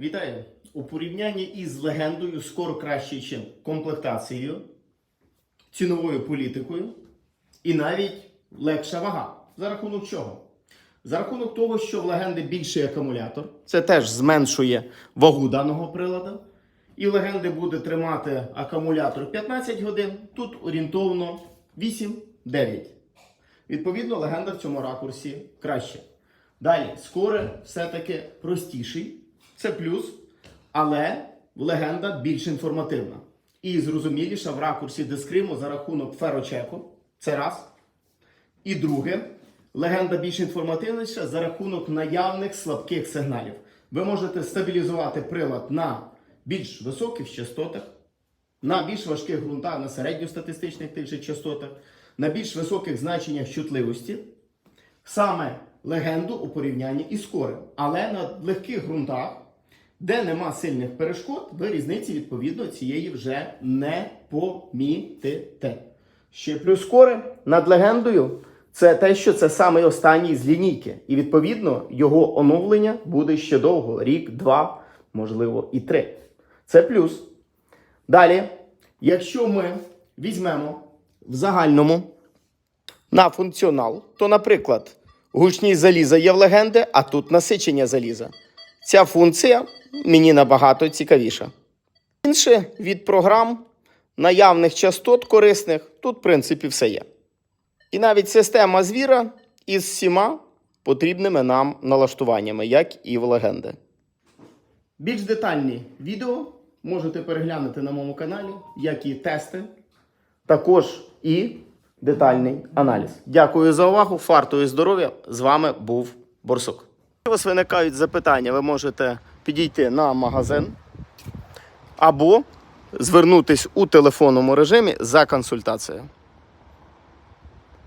Вітаю! У порівнянні із легендою скоро краще, ніж комплектацією, ціновою політикою і навіть легша вага. За рахунок чого? За рахунок того, що в легенди більший акумулятор, це теж зменшує вагу даного приладу. І в легенди буде тримати акумулятор 15 годин, тут орієнтовно 8-9. Відповідно, легенда в цьому ракурсі краще. Далі, скоре все-таки простіший, це плюс, але легенда більш інформативна. І зрозуміліша в ракурсі дискриму за рахунок ферочеку. Це раз. І друге, легенда більш інформативніша за рахунок наявних слабких сигналів. Ви можете стабілізувати прилад на більш високих частотах, на більш важких ґрунтах, на середньостатистичних тих же частотах, на більш високих значеннях чутливості. Саме легенду у порівнянні із корем. Але на легких ґрунтах, де нема сильних перешкод, ви різниці відповідно цієї вже не помітите. Ще плюс коре над легендою це те, що це саме останній з лінійки. І відповідно його оновлення буде ще довго: рік, два, можливо, і три. Це плюс. Далі, якщо ми візьмемо в загальному на функціонал, то, наприклад, гучність заліза є в легенди, а тут насичення заліза. Ця функція мені набагато цікавіша. Інше від програм наявних частот корисних, тут, в принципі, все є. І навіть система звіра із всіма потрібними нам налаштуваннями, як і в легенди. Більш детальні відео можете переглянути на моєму каналі, як і тести, також і детальний аналіз. Дякую за увагу. Фарту і здоров'я. З вами був Борсук. Якщо у вас виникають запитання, ви можете підійти на магазин або звернутись у телефонному режимі за консультацією.